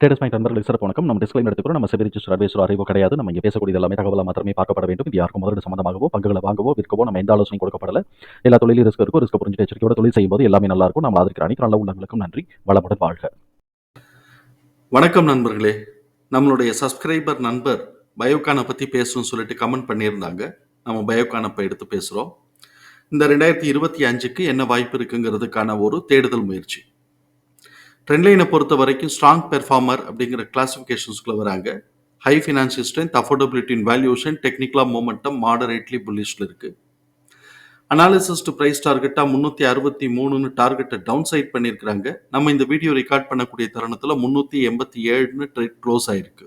Traders point நண்பர்களுக்கு சிறப்பு வணக்கம். நம்ம டிஸ்கிளைம் எடுத்துக்கிறோம் நம்ம செபி ரிஜிஸ்டர் அட்வைசர் அறிவோ கிடையாது. நம்ம இங்கே பேசக்கூடிய எல்லாமே தகவலாக மாத்திரமே பார்க்கப்பட வேண்டும். இது யாருக்கும் முதலீடு சம்பந்தமாகவோ பங்குகளை வாங்கவோ விற்கவோ நம்ம எந்த ஆலோசனை கொடுக்கப்படல. எல்லா தொழிலும் ரிஸ்க் இருக்கும் ரிஸ்க் புரிஞ்சு எச்சரிக்கையோட தொழில் செய்யும்போது எல்லாமே நல்லா இருக்கும். நம்ம ஆதரிக்கிற அனைத்து நல்ல உள்ளங்களுக்கும் நன்றி. வளமுடன் வாழ்க. வணக்கம் நண்பர்களே. நம்மளுடைய சப்ஸ்கிரைபர் நண்பர் பயோகானை பற்றி பேசணும்னு சொல்லிட்டு கமெண்ட் பண்ணியிருந்தாங்க. நம்ம பயோகானை இப்போ எடுத்து பேசுகிறோம் இந்த ரெண்டாயிரத்தி இருபத்தி அஞ்சுக்கு என்ன வாய்ப்பு இருக்குங்கிறதுக்கான ஒரு தேடுதல் முயற்சி. ட்ரெண்ட்லைனை பொறுத்த வரைக்கும் ஸ்ட்ராங் பெர்ஃபார்மர் அப்படிங்கிற கிளாசிஃபிகேஷன்ஸ்குள்ள வராங்க. ஹை ஃபினான்ஷியல் ஸ்ட்ரென்த் அஃபோர்டபிலிட்டின் வேல்யூஷன் டெக்னிக்கலாக மூமெண்டம் மாடரேட்லி புல்லிஷில் இருக்குது அனாலிசிஸ் டு ப்ரைஸ் டார்கெட்டாக முந்நூற்றி அறுபத்தி மூணுன்னு டார்கெட்டை டவுன் சைட் பண்ணியிருக்கிறாங்க. நம்ம இந்த வீடியோ ரெக்கார்ட் பண்ணக்கூடிய தருணத்தில் முந்நூற்றி எண்பத்தி ஏழுன்னு ட்ரேட் க்ளோஸ் ஆயிருக்கு.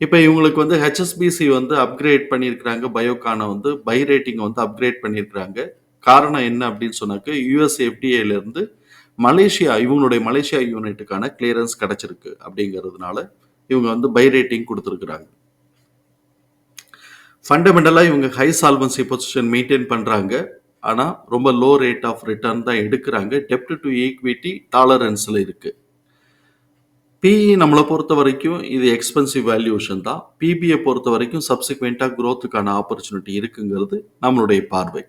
இப்போ இவங்களுக்கு வந்து ஹெச்எஸ்பிசி வந்து அப்கிரேட் பண்ணியிருக்கிறாங்க. பயோகானை வந்து பை ரேட்டிங்கை வந்து அப்கிரேட் பண்ணியிருக்கிறாங்க. காரணம் என்ன அப்படின்னு சொன்னாக்க யூஎஸ் இருந்து மலேசியா இவங்களுடைய மலேசியா யூனிட்டுக்கான கிளியரன்ஸ் கிடைச்சிருக்கு அப்படிங்கிறதுனால இவங்க வந்து பை ரேட்டிங் கொடுத்துருக்குறாங்க. ஃபண்டமெண்டலாக இவங்க ஹை சால்வன்சி பொசிஷன் மெயின்டைன் பண்ணுறாங்க ஆனால் ரொம்ப லோ ரேட் ஆஃப் ரிட்டர்ன் தான் எடுக்கிறாங்க. டெப்ட் டு ஈக்விட்டி டாலரன்ஸில் இருக்குது பிஇ நம்மளை பொறுத்த வரைக்கும் இது எக்ஸ்பென்சிவ் வேல்யூஷன் தான். பிபியை பொறுத்த வரைக்கும் சப்சிக்வெண்ட்டாக க்ரோத்துக்கான ஆப்பர்ச்சுனிட்டி இருக்குங்கிறது நம்மளுடைய பார்வை.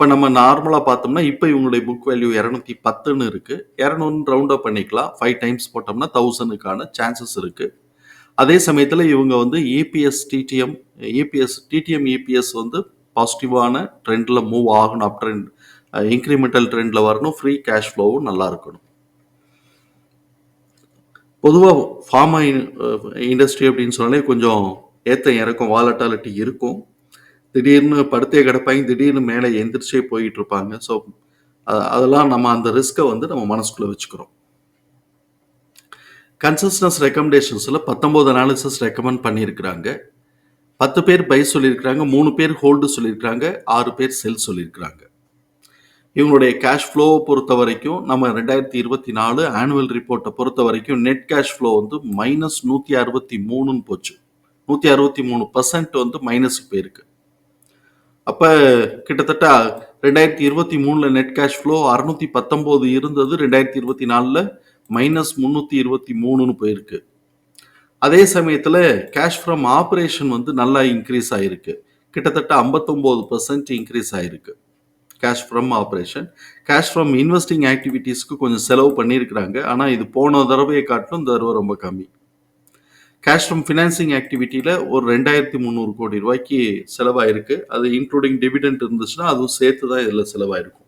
இப்போ நம்ம நார்மலாக பார்த்தோம்னா இப்போ இவங்களுடைய புக் வேல்யூ இரநூத்தி பத்துன்னு இருக்குது இரநூறு ரவுண்ட் அப் பண்ணிக்கலாம். ஃபைவ் டைம்ஸ் போட்டோம்னா தௌசண்ட்னுக்கான சான்சஸ் இருக்குது அதே சமயத்தில் இவங்க வந்து ABS DTM ABS DTM ABS வந்து பாசிட்டிவான ட்ரெண்டில் மூவ் ஆகணும். அப் ட்ரெண்ட் இன்க்ரிமெண்டல் ட்ரெண்டில் வரணும். ஃப்ரீ கேஷ் ஃப்ளோவும் நல்லா இருக்கணும். பொதுவாக ஃபார்மா இண்டஸ்ட்ரி அப்படின்னு சொன்னாலே கொஞ்சம் ஏற்ற இறக்கும் வாலட்டாலிட்டி இருக்கும். திடீர்னு படுத்தே கிடப்பாங்க திடீர்னு மேலே எந்திரிச்சே போயிட்டு இருப்பாங்க ஸோ அதெல்லாம் நம்ம அந்த ரிஸ்க்கை வந்து நம்ம மனசுக்குள்ளே வச்சுக்கிறோம். கன்சஸ்டன்ஸ் ரெக்கமெண்டேஷன்ஸில் பத்தொம்போது அனாலிசிஸ் ரெக்கமெண்ட் பண்ணியிருக்கிறாங்க. பத்து பேர் பை சொல்லியிருக்கிறாங்க மூணு பேர் ஹோல்டு சொல்லியிருக்கிறாங்க ஆறு பேர் செல் சொல்லியிருக்கிறாங்க. இவங்களுடைய கேஷ் ஃப்ளோவை பொறுத்த வரைக்கும் நம்ம ரெண்டாயிரத்தி இருபத்தி நாலு ஆனுவல் ரிப்போர்ட்டை பொறுத்த வரைக்கும் நெட் கேஷ் ஃப்ளோ வந்து மைனஸ் நூற்றி அறுபத்தி மூணுன்னு போச்சு. நூற்றி அறுபத்தி மூணு பர்சன்ட் வந்து மைனஸுக்கு போயிருக்கு அப்போ கிட்டத்தட்ட ரெண்டாயிரத்தி இருபத்தி மூணில் நெட் கேஷ் ஃப்ளோ அறுநூத்தி பத்தொம்போது இருந்தது ரெண்டாயிரத்தி இருபத்தி நாலில் மைனஸ் முந்நூற்றி இருபத்தி மூணுன்னு போயிருக்கு. அதே சமயத்தில் கேஷ் ஃப்ரம் ஆப்ரேஷன் வந்து நல்லா இன்க்ரீஸ் ஆகிருக்கு கிட்டத்தட்ட ஐம்பத்தொம்போது பர்சன்ட் இன்க்ரீஸ் ஆகிருக்கு cash from operation cash from investing ஆக்டிவிட்டீஸ்க்கு கொஞ்சம் செலவு பண்ணியிருக்கிறாங்க. ஆனால் இது போன தடவையை காட்டிலும் இந்த தடவை ரொம்ப கம்மி. கேஷ் ஃப்ரம் ஃபினான்சிங் ஆக்டிவிட்டியில் ஒரு ரெண்டாயிரத்தி முந்நூறு கோடி ரூபாய்க்கு செலவாயிருக்கு. அது இன்க்ளூடிங் டிவிடெண்ட் இருந்துச்சுன்னா அதுவும் சேர்த்து தான் இதில் செலவாயிருக்கும்.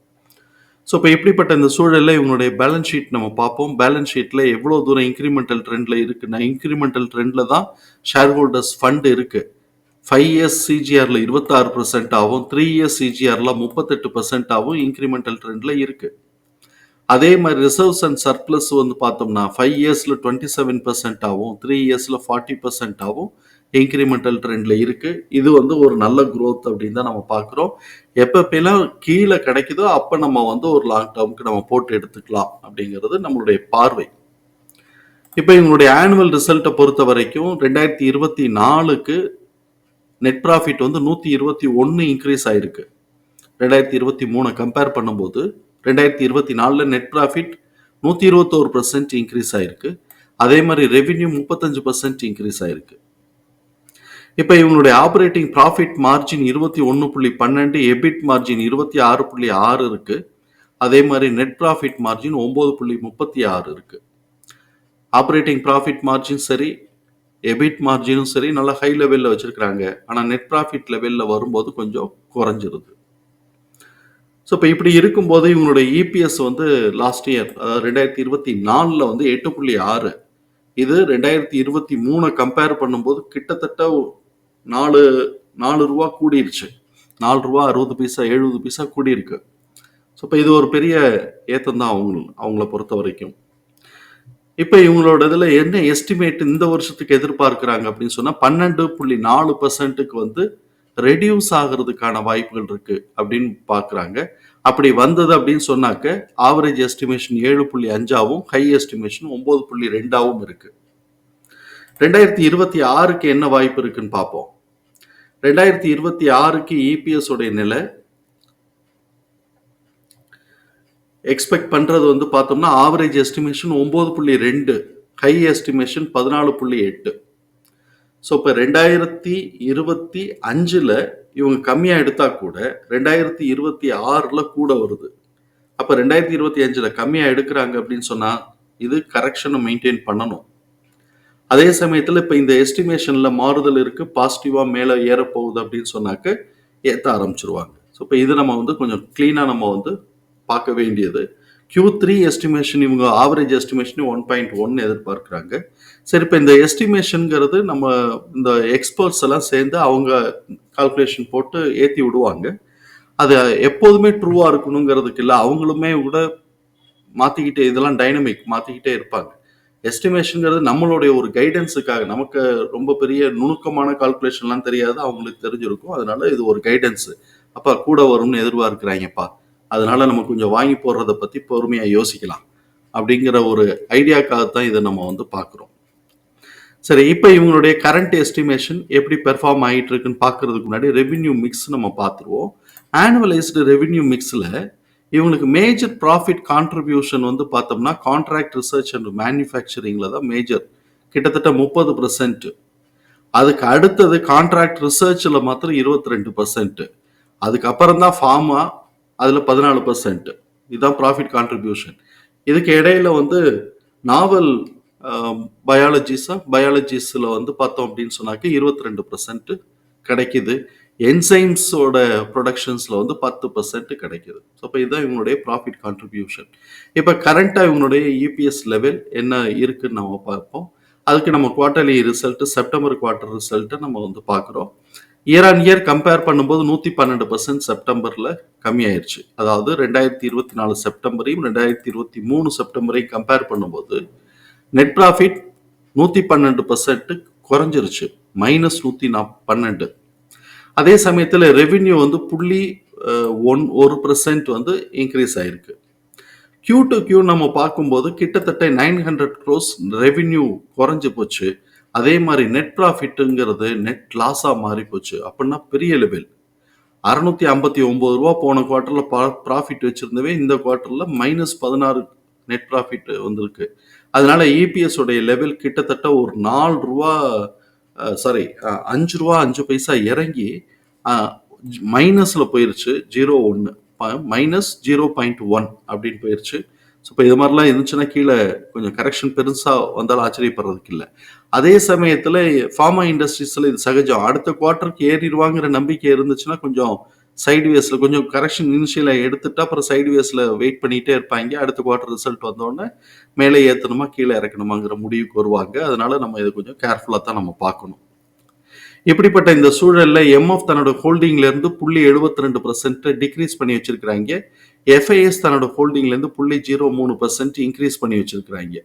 ஸோ இப்போ எப்படிப்பட்ட இந்த சூழலில் இவங்களுடைய பேலன்ஸ் ஷீட் நம்ம பார்ப்போம். பேலன்ஸ் ஷீட்டில் எவ்வளோ தூரம் இன்க்ரிமெண்டல் ட்ரெண்டில் இருக்குன்னா இன்க்ரிமெண்டல் ட்ரெண்டில் தான் ஷேர் ஹோல்டர்ஸ் ஃபண்ட் இருக்குது ஃபைவ் இயர்ஸ் சிஜிஆரில் இருபத்தாறு பர்சன்ட் ஆகும். த்ரீ இயர்ஸ் சிஜிஆரில் முப்பத்தெட்டு பர்சன்ட் ஆகும். இன்க்ரிமெண்டல் ட்ரெண்டில் இருக்குது அதே மாதிரி ரிசர்வ்ஸ் அண்ட் சர்ப்ளஸ் வந்து பார்த்தோம்னா ஃபைவ் இயர்ஸில் டுவெண்ட்டி செவன் பர்சன்ட் ஆகும் த்ரீ இயர்ஸில் ஃபார்ட்டி பர்சன்ட் ஆகும். இன்க்ரிமெண்டல் ட்ரெண்டில் இருக்குது இது வந்து ஒரு நல்ல க்ரோத் அப்படின்னு தான் நம்ம பார்க்குறோம். எப்பப்பெல்லாம் கீழே கிடைக்குதோ அப்போ நம்ம வந்து ஒரு லாங் டேர்முக்கு நம்ம போட்டு எடுத்துக்கலாம் அப்படிங்கிறது நம்மளுடைய பார்வை. இப்போ இவங்களுடைய ஆனுவல் ரிசல்ட்டை பொறுத்த வரைக்கும் ரெண்டாயிரத்தி இருபத்தி நாலுக்கு நெட் ப்ராஃபிட் வந்து நூற்றி இருபத்தி ஒன்று இன்க்ரீஸ் ஆயிருக்கு. ரெண்டாயிரத்தி இருபத்தி மூணை கம்பேர் பண்ணும்போது ரெண்டாயிரத்தி இருபத்தி நாலில் நெட் ப்ராஃபிட் நூற்றி இருபத்தோரு பர்சன்ட் இன்க்ரீஸ் ஆயிருக்கு. அதே மாதிரி ரெவின்யூ முப்பத்தஞ்சு பர்சன்ட் இன்க்ரீஸ் ஆயிருக்கு. இப்போ இவங்களுடைய ஆப்ரேட்டிங் ப்ராஃபிட் மார்ஜின் இருபத்தி ஒன்று புள்ளி பன்னெண்டு எபிட் மார்ஜின் இருபத்தி ஆறு புள்ளி ஆறு இருக்கு. அதே மாதிரி நெட் ப்ராஃபிட் மார்ஜின் ஒம்பது புள்ளி முப்பத்தி ஆறு இருக்கு. ஆப்ரேட்டிங் ப்ராஃபிட் மார்ஜின் சரி எபிட் மார்ஜினும் சரி நல்லா ஹை லெவலில் வச்சுருக்கிறாங்க. ஆனால் நெட் ப்ராஃபிட் லெவலில் வரும்போது கொஞ்சம் குறைஞ்சிருது. ஸோ இப்போ இப்படி இருக்கும்போது இவங்களுடைய இபிஎஸ் வந்து லாஸ்ட் இயர் அதாவது ரெண்டாயிரத்தி இருபத்தி நாலில் வந்து எட்டு புள்ளி ஆறு. இது ரெண்டாயிரத்தி இருபத்தி மூணை கம்பேர் பண்ணும்போது கிட்டத்தட்ட நாலு நாலு ரூபா கூடிருச்சு. நாலு ரூபா அறுபது பைசா எழுபது பைசா கூடியிருக்கு. ஸோ இப்போ இது ஒரு பெரிய ஏத்தம் தான் அவங்க அவங்கள பொறுத்த வரைக்கும். இப்போ இவங்களோட இதில் என்ன எஸ்டிமேட் இந்த வருஷத்துக்கு எதிர்பார்க்குறாங்க அப்படின்னு சொன்னால் பன்னெண்டு புள்ளி நாலு பர்சன்ட்டுக்கு வந்து ரெடியூஸ் ஆகிறதுக்கான வாய்ப்புகள் இருக்கு அப்படின்னு பார்க்குறாங்க அப்படி வந்தது அப்படின்னு சொன்னாக்க ஆவரேஜ் எஸ்டிமேஷன் ஏழு புள்ளி அஞ்சாவும் ஹை எஸ்டிமேஷன் ஒன்பது புள்ளி ரெண்டாவும் இருக்கு. ரெண்டாயிரத்தி இருபத்தி ஆறுக்கு என்ன வாய்ப்பு இருக்குன்னு பார்ப்போம் ரெண்டாயிரத்தி இருபத்தி ஆறுக்கு இபிஎஸ் உடைய நிலை எக்ஸ்பெக்ட் பண்றது வந்து பார்த்தோம்னா ஆவரேஜ் எஸ்டிமேஷன் ஒன்பது புள்ளி ரெண்டு ஹை எஸ்டிமேஷன் பதினாலு புள்ளி எட்டு. ஸோ இப்போ ரெண்டாயிரத்தி இருபத்தி அஞ்சில் இவங்க கம்மியாக எடுத்தா கூட ரெண்டாயிரத்தி இருபத்தி ஆறில் கூட வருது. அப்போ ரெண்டாயிரத்தி இருபத்தி அஞ்சில் கம்மியாக எடுக்கிறாங்க அப்படின்னு சொன்னால் இது கரெக்ஷனை மெயின்டைன் பண்ணணும். அதே சமயத்தில் இப்போ இந்த எஸ்டிமேஷனில் மாறுதல் இருக்குது பாசிட்டிவாக மேலே ஏறப்போகுது அப்படின்னு சொன்னாக்க ஏற்ற ஆரம்பிச்சிருவாங்க. ஸோ இப்போ இது நம்ம வந்து கொஞ்சம் க்ளீனாக நம்ம வந்து பார்க்க வேண்டியது. கியூ த்ரீ எஸ்டிமேஷன் இவங்க average estimation one point one எதிர்பார்க்குறாங்க. சரி இப்போ இந்த எஸ்டிமேஷனுங்கிறது நம்ம இந்த எக்ஸ்பர்ட்ஸ் எல்லாம் சேர்ந்து அவங்க கால்குலேஷன் போட்டு ஏற்றி விடுவாங்க. அது எப்போதுமே ட்ரூவாக இருக்கணுங்கிறதுக்கு இல்லை அவங்களுமே கூட மாற்றிக்கிட்டே இதெல்லாம் டைனமிக் மாற்றிக்கிட்டே இருப்பாங்க. எஸ்டிமேஷனுங்கிறது நம்மளுடைய ஒரு கைடன்ஸுக்காக நமக்கு ரொம்ப பெரிய நுணுக்கமான கால்குலேஷன்லாம் தெரியாது அவங்களுக்கு தெரிஞ்சிருக்கும். அதனால இது ஒரு கைடன்ஸு அப்பா கூட வரும்னு எதிர்பார்க்குறாங்கப்பா. அதனால நம்ம கொஞ்சம் வாங்கி போடுறத பற்றி பொறுமையாக யோசிக்கலாம் அப்படிங்கிற ஒரு ஐடியாக்காக தான் இதை நம்ம வந்து பார்க்குறோம். சரி இப்போ இவங்களுடைய கரண்ட் எஸ்டிமேஷன் எப்படி பெர்ஃபார்ம் ஆகிட்டு இருக்குன்னு பார்க்கறதுக்கு முன்னாடி ரெவின்யூ மிக்ஸ் நம்ம பார்த்துருவோம். ஆனுவலைஸ்டு ரெவின்யூ மிக்ஸில் இவங்களுக்கு மேஜர் ப்ராஃபிட் கான்ட்ரிபியூஷன் வந்து பார்த்தோம்னா கான்ட்ராக்ட் ரிசர்ச் அண்ட் மேனுஃபேக்சரிங்கில் தான் மேஜர் கிட்டத்தட்ட முப்பது பர்சன்ட் அதுக்கு அடுத்தது கான்ட்ராக்ட் ரிசர்ச்சில் மாத்திரம் இருபத்தி ரெண்டு பர்சன்ட் அதுக்கப்புறம் தான் ஃபார்மா அதில் பதினாலு பர்சன்ட் இதுதான் ப்ராஃபிட் கான்ட்ரிபியூஷன் இதுக்கு இடையில வந்து நாவல் பயாலஜிஸா பயாலஜிஸில் வந்து பார்த்தோம் அப்படின்னு சொன்னாக்க இருபத்தி ரெண்டு பர்சன்ட் கிடைக்குது என்சைம்ஸோட ப்ரொடக்ஷன்ஸில் வந்து பத்து பர்சன்ட் கிடைக்குது. ஸோ இப்போ இதுதான் இவங்களுடைய ப்ராஃபிட் கான்ட்ரிபியூஷன் இப்போ கரண்ட்டாக இவங்களுடைய இபிஎஸ் லெவல் என்ன இருக்குன்னு நம்ம பார்ப்போம். அதுக்கு நம்ம குவார்ட்டர்லி ரிசல்ட்டு செப்டம்பர் குவார்ட்டர் ரிசல்ட்டை நம்ம வந்து பார்க்குறோம். இயர் ஆன் இயர் கம்பேர் பண்ணும்போது நூற்றி பன்னெண்டு பர்சன்ட் செப்டம்பரில் கம்மியாயிருச்சு. அதாவது ரெண்டாயிரத்தி இருபத்தி நாலு செப்டம்பரையும் ரெண்டாயிரத்தி இருபத்தி மூணு செப்டம்பரையும் கம்பேர் பண்ணும்போது நெட் ப்ராஃபிட் நூற்றி பன்னெண்டு பர்சன்ட் குறைஞ்சிருச்சு. மைனஸ் நூற்றி நா பன்னெண்டு அதே சமயத்தில் ரெவின்யூ வந்து புள்ளி ஒன் ஒரு பர்சன்ட் வந்து இன்க்ரீஸ் ஆயிருக்கு. கியூ டு கியூ நம்ம பார்க்கும்போது கிட்டத்தட்ட நைன் ஹண்ட்ரட் க்ரோஸ் ரெவின்யூ குறைஞ்சு போச்சு. அதே மாதிரி நெட் ப்ராஃபிட்டுங்கிறது நெட் லாஸாக மாறி போச்சு. அப்படின்னா பெரிய லெவல் அறுநூத்தி ஐம்பத்தி ஒன்பது ரூபா போன குவார்ட்டரில் ப்ராஃபிட் வச்சுருந்தவே இந்த குவார்ட்டரில் மைனஸ் பதினாறு நெட் ப்ராஃபிட் வந்திருக்கு. அதனால இபிஎஸ் உடைய லெவல் கிட்டத்தட்ட ஒரு நாலு ரூபா சாரி அஞ்சு ரூபா அஞ்சு பைசா இறங்கி மைனஸில் போயிருச்சு. ஜீரோ ஒன்று மைனஸ் ஜீரோ பாயிண்ட் ஒன் அப்படின்னு போயிருச்சு. ஸோ இப்போ இது மாதிரிலாம் இருந்துச்சுன்னா கீழே கொஞ்சம் கரெக்ஷன் பெருசாக வந்தாலும் ஆச்சரியப்படுறதுக்கு இல்லை அதே சமயத்தில் ஃபார்மா இண்டஸ்ட்ரீஸில் இது சகஜம். அடுத்த குவார்ட்டருக்கு ஏறிடுவாங்கிற நம்பிக்கை இருந்துச்சுன்னா கொஞ்சம் சைடு வேஸில் கொஞ்சம் கரெக்ஷன் இனிஷியலாக எடுத்துட்டு அப்புறம் சைடு வேஸில் வெயிட் பண்ணிகிட்டே இருப்பாங்க. அடுத்த குவார்ட்டர் ரிசல்ட் வந்தோடனே மேலே ஏற்றணுமா கீழே இறக்கணுமாங்கிற முடிவுக்கு வருவாங்க. அதனால நம்ம இதை கொஞ்சம் கேர்ஃபுல்லாக தான் நம்ம பார்க்கணும். இப்படிப்பட்ட இந்த சூழல்ல எம்எஃப் தன்னோட ஹோல்டிங்ல இருந்து புள்ளி எழுபத்தி ரெண்டு பர்சன்ட் டிக்ரீஸ் பண்ணி வச்சிருக்கிறாங்க. எஃப்ஐஎஸ் தன்னோட ஹோல்டிங்ல இருந்து புள்ளி ஜீரோ மூணு பர்சன்ட் இன்க்ரீஸ் பண்ணி வச்சிருக்கிறாங்க.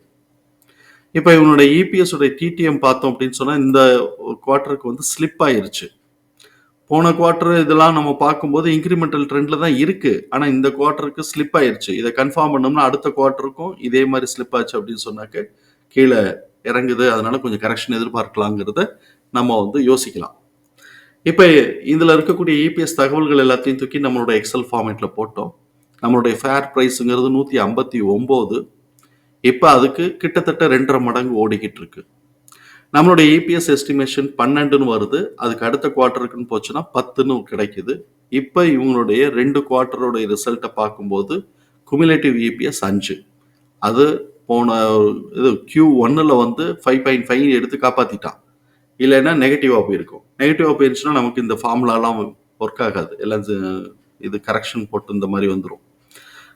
இப்போ இவனோட இபிஎஸ் உடைய டிடிஎம் பார்த்தோம் அப்படின்னு சொன்னா இந்த குவார்ட்டருக்கு வந்து ஸ்லிப் ஆயிருச்சு. போன குவார்ட்டர் இதெல்லாம் நம்ம பார்க்கும்போது இன்க்ரிமெண்டல் ட்ரெண்ட்ல தான் இருக்கு. ஆனா இந்த குவார்ட்டருக்கு ஸ்லிப் ஆயிருச்சு. இதை கன்ஃபார்ம் பண்ணோம்னா அடுத்த குவார்ட்டருக்கும் இதே மாதிரி ஸ்லிப் ஆச்சு அப்படின்னு சொன்னாக்க கீழே இறங்குது அதனால கொஞ்சம் கரெக்ஷன் எதிர்பார்க்கலாங்கிறத நம்ம வந்து யோசிக்கலாம். இப்போ இதில் இருக்கக்கூடிய இபிஎஸ் தகவல்கள் எல்லாத்தையும் தூக்கி நம்மளோட எக்ஸல் ஃபார்மேட்டில் போட்டோம். நம்மளுடைய ஃபேர் ப்ரைஸுங்கிறது நூற்றி ஐம்பத்தி ஒம்பது. இப்போ அதுக்கு கிட்டத்தட்ட ரெண்டரை மடங்கு ஓடிக்கிட்டு இருக்கு. நம்மளுடைய இபிஎஸ் எஸ்டிமேஷன் பன்னெண்டுன்னு வருது அதுக்கு அடுத்த குவார்ட்டருக்குன்னு போச்சுன்னா பத்துன்னு கிடைக்குது. இப்போ இவங்களுடைய ரெண்டு குவார்ட்டரோடைய ரிசல்ட்டை பார்க்கும்போது குமுலேட்டிவ் இபிஎஸ் அஞ்சு. அது போன இது கியூ ஒன்னில் வந்து ஃபைவ் பாயிண்ட் ஃபைவ் எடுத்து காப்பாற்றிட்டான் இல்லைன்னா நெகட்டிவாக போயிருக்கும். நெகட்டிவாக போயிருச்சுன்னா நமக்கு இந்த ஃபார்முலாலாம் ஒர்க் ஆகாது. எல்லாம் இது- கரெக்ஷன் போட்டு இந்த மாதிரி வந்துடும்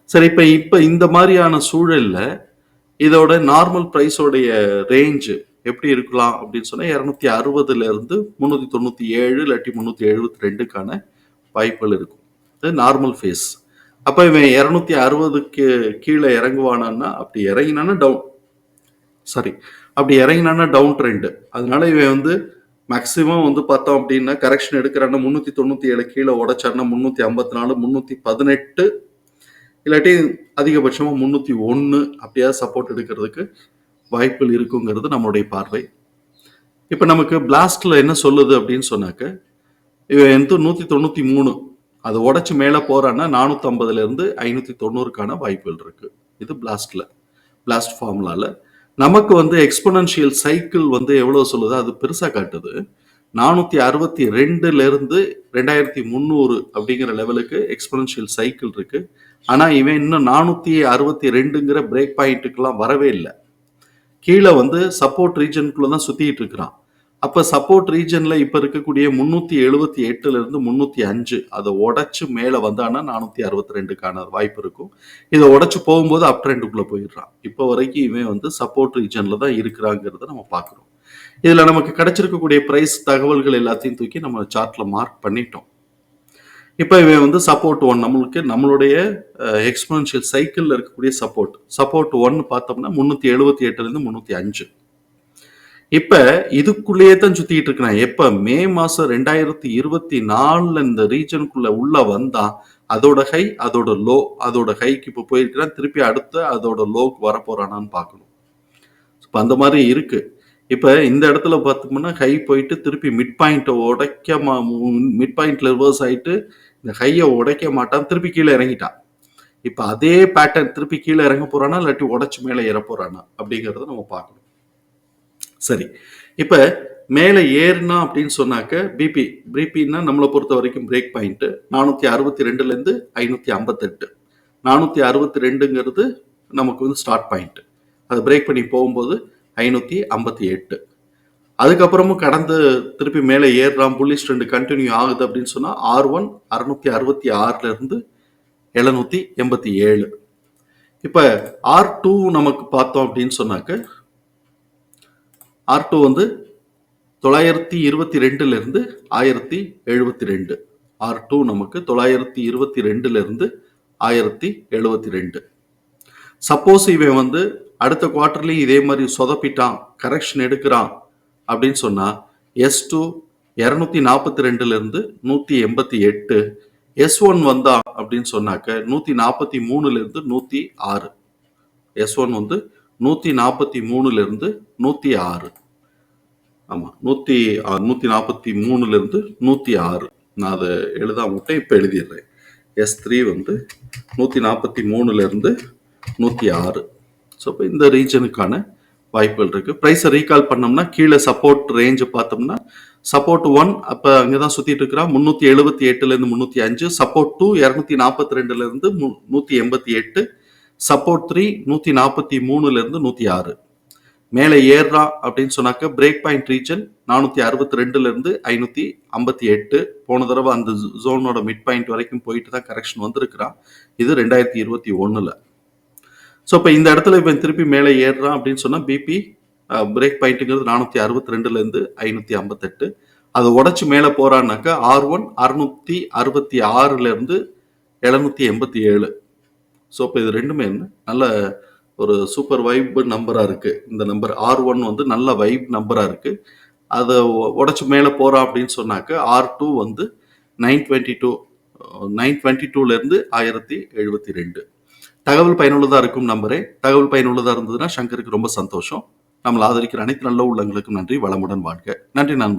சரி இப்போ இப்போ இந்த மாதிரியான சூழலில் இதோட நார்மல் ப்ரைஸோடைய ரேஞ்சு எப்படி இருக்கலாம் அப்படின்னு சொன்னால் இரநூத்தி அறுபதுலேருந்து முந்நூற்றி தொண்ணூற்றி ஏழு இல்லாட்டி முந்நூற்றி எழுபத்தி ரெண்டுக்கான வாய்ப்புகள் இருக்கும். இது நார்மல் ஃபேஸ் அப்போ இவன் இரநூத்தி அறுபதுக்கு கீழே இறங்குவானான்னா அப்படி இறங்கினான்னா டவுன் சாரி அப்படி இறங்கினானா டவுன் ட்ரெண்டு அதனால இவன் வந்து மேக்ஸிமம் வந்து பார்த்தோம் அப்படின்னா கரெக்ஷன் எடுக்கிறான்னா முந்நூற்றி தொண்ணூற்றி ஏழு கீழே உடைச்சாருன்னா முந்நூற்றி ஐம்பத்தி நாலு முந்நூற்றி பதினெட்டு இல்லாட்டி அதிகபட்சமாக முந்நூற்றி ஒன்று அப்படியாவது சப்போர்ட் எடுக்கிறதுக்கு வாய்ப்புகள் இருக்குங்கிறது நம்மளுடைய பார்வை. இப்போ நமக்கு பிளாஸ்ட்ல என்ன சொல்லுது அப்படின்னு சொன்னாக்க இவன் வந்து நூற்றி தொண்ணூற்றி மூணு அது உடச்சி மேலே போகிறான்னா நானூற்றம்பதுலேருந்து ஐநூற்றி தொண்ணூறுக்கான வாய்ப்புகள் இருக்குது இது பிளாஸ்டில் பிளாஸ்ட் ஃபார்முலாவில் நமக்கு வந்து எக்ஸ்பனன்ஷியல் சைக்கிள் வந்து எவ்வளோ சொல்லுதோ? அது பெருசாக காட்டுது. நானூற்றி அறுபத்தி ரெண்டுலேருந்து ரெண்டாயிரத்தி முந்நூறு அப்படிங்கிற லெவலுக்கு எக்ஸ்பனன்ஷியல் சைக்கிள் இருக்குது ஆனால் இவன் இன்னும் நானூற்றி அறுபத்தி ரெண்டுங்கிற பிரேக் பாயிண்ட்டுக்கெல்லாம் வரவே இல்லை. கீழே வந்து சப்போர்ட் ரீஜனுக்குள்ளே தான் சுற்றிக்கிட்டு இருக்கிறான். அப்போ சப்போர்ட் ரீஜனில் இப்போ இருக்கக்கூடிய முந்நூற்றி எழுபத்தி எட்டுலேருந்து முந்நூற்றி அஞ்சு. அதை உடச்சி மேலே வந்தானா நானூற்றி அறுபத்தி ரெண்டுக்கான வாய்ப்பு இருக்கும். இதை உடச்சி போகும்போது அப் ட்ரெண்டுக்குள்ளே போயிடுறான். இப்போ வரைக்கும் இவன் வந்து சப்போர்ட் ரீஜனில் தான் இருக்கிறாங்கிறத நம்ம பார்க்குறோம். இதில் நமக்கு கிடைச்சிருக்கக்கூடிய ப்ரைஸ் தகவல்கள் எல்லாத்தையும் தூக்கி நம்ம சார்ட்டில் மார்க் பண்ணிட்டோம். இப்போ இவன் வந்து சப்போர்ட் ஒன் நம்மளுக்கு நம்மளுடைய எக்ஸ்பென்ஷியல் சைக்கிளில் இருக்கக்கூடிய சப்போர்ட் சப்போர்ட் ஒன் பார்த்தோம்னா முந்நூற்றி எழுபத்தி எட்டுலேருந்து முந்நூற்றி அஞ்சு. இப்போ இதுக்குள்ளேயே தான் சுத்திட்டு இருக்கிறான். எப்போ? மே மாதம் ரெண்டாயிரத்தி இருபத்தி நாலில் இந்த ரீஜனுக்குள்ள உள்ள வந்தா அதோட ஹை அதோட லோ அதோட ஹைக்கு இப்போ போயிருக்கிறான். திருப்பி அடுத்து அதோட லோக்கு வரப்போறானான்னு பார்க்கணும். இப்போ அந்த மாதிரி இருக்கு. இப்போ இந்த இடத்துல பார்த்தோம்னா ஹை போயிட்டு திருப்பி மிட் பாயிண்ட்டை உடைக்க மா மிட் பாயிண்ட்ல ரிவர்ஸ் ஆயிட்டு இந்த ஹையை உடைக்க மாட்டான். திருப்பி கீழே இறங்கிட்டான். இப்போ அதே பேட்டர்ன் திருப்பி கீழே இறங்க போறானா? இல்லாட்டி உடைச்சு மேலே ஏற போறானா? அப்படிங்கிறத நம்ம பார்க்கணும். சரி. இப்போ மேலே ஏறினா அப்படின்னு சொன்னாக்க பிபி பிபின்னா நம்மளை பொறுத்த வரைக்கும் பிரேக் பாயிண்ட்டு நானூற்றி அறுபத்தி ரெண்டுலேருந்து ஐநூற்றி ஐம்பத்தெட்டு. நானூற்றி அறுபத்தி ரெண்டுங்கிறது நமக்கு வந்து ஸ்டார்ட் பாயிண்ட்டு அது பிரேக் பண்ணி போகும்போது ஐநூற்றி ஐம்பத்தி எட்டு. அதுக்கப்புறமும் கடந்து திருப்பி மேலே ஏறுறான் புள்ளிஸ் ரெண்டு கண்டினியூ ஆகுது அப்படின்னு சொன்னால் ஆர் ஒன் அறுநூத்தி அறுபத்தி ஆறுலேருந்து எழுநூற்றி எண்பத்தி ஏழு. இப்போ ஆர் டூ நமக்கு பார்த்தோம் அப்படின்னு சொன்னாக்க ஆர் டூ வந்து தொள்ளாயிரத்தி இருபத்தி ரெண்டுலேருந்து ஆயிரத்தி எழுபத்தி ரெண்டு. ஆர் டூ நமக்கு தொள்ளாயிரத்தி இருபத்தி ரெண்டுலேருந்து ஆயிரத்தி எழுபத்தி ரெண்டு. சப்போஸ் இவன் வந்து அடுத்த குவார்ட்டர்லேயும் இதே மாதிரி சொதப்பிட்டான் கரெக்ஷன் எடுக்கிறான் அப்படின்னு சொன்னால் எஸ் டூ இரநூத்தி நாற்பத்தி ரெண்டுலேருந்து நூற்றி எண்பத்தி எட்டு. எஸ் ஒன் வந்தா அப்படின்னு சொன்னாக்க நூற்றி நாற்பத்தி மூணுலேருந்து நூற்றி ஆறு. எஸ் ஒன் வந்து நூற்றி நாற்பத்தி மூணுலேருந்து நூற்றி ஆறு. ஆமாம் நூற்றி நூற்றி நாற்பத்தி மூணுலேருந்து நூற்றி ஆறு. நான் அதை எழுதாம விட்டேன் இப்போ எழுதிடுறேன். எஸ் த்ரீ வந்து நூற்றி நாற்பத்தி மூணுலேருந்து நூற்றி ஆறு. ஸோ இப்போ இந்த ரீஜனுக்கான வாய்ப்புகள் இருக்குது ப்ரைஸை ரீகால் பண்ணோம்னா கீழே சப்போர்ட் ரேஞ்சு பார்த்தோம்னா சப்போர்ட் ஒன் அப்போ அங்கே தான் சுற்றிட்டு இருக்கிறா முந்நூற்றி எழுபத்தி எட்டுலேருந்து முந்நூற்றி அஞ்சு சப்போர்ட் டூ இரநூத்தி நாற்பத்தி ரெண்டுலேருந்து மு நூற்றி எண்பத்தி எட்டு சப்போர்ட் த்ரீ நூற்றி நாற்பத்தி மூணுலேருந்து நூற்றி ஆறு. மேலே ஏறுறா அப்படின்னு சொன்னாக்க பிரேக் பாயிண்ட் ரீஜன் நானூற்றி அறுபத்தி ரெண்டுலேருந்து ஐநூற்றி ஐம்பத்தி எட்டு. போன தடவை அந்த ஜோனோட மிட் பாயிண்ட் வரைக்கும் போயிட்டு தான் கரெக்ஷன் வந்திருக்கிறான் இது ரெண்டாயிரத்தி இருபத்தி ஒன்றில் ஸோ இப்போ இந்த இடத்துல இப்போ திருப்பி மேலே ஏறுறான் அப்படின்னு சொன்னால் பிபி பிரேக் பாயிண்ட்டுங்கிறது நானூற்றி அறுபத்தி ரெண்டுலேருந்து ஐநூற்றி ஐம்பத்தெட்டு அது உடச்சி மேலே போகிறான்னாக்கா ஆர் ஒன் அறுநூற்றி அறுபத்தி ஆறுலேருந்து எழுநூற்றி எண்பத்தி ஏழு. ஸோ இப்போ இது ரெண்டுமே வந்து நல்ல ஒரு சூப்பர் வைப் நம்பராக இருக்குது இந்த நம்பர் ஆர் ஒன் வந்து நல்ல வைப் நம்பராக இருக்குது அதை உடச்சி மேலே போகிறோம் அப்படின்னு சொன்னாக்க ஆர் டூ வந்து nine twenty two nine twenty டூலேருந்து ஆயிரத்தி எழுபத்தி ரெண்டு. தகவல் பயனுள்ளதாக இருக்கும் நம்பரே. தகவல் பயனுள்ளதாக இருந்ததுன்னா சங்கருக்கு ரொம்ப சந்தோஷம். நம்மளை ஆதரிக்கிற அனைத்து நல்ல உள்ளங்களுக்கும் நன்றி வளமுடன் வாழ்க. நன்றி நண்பர்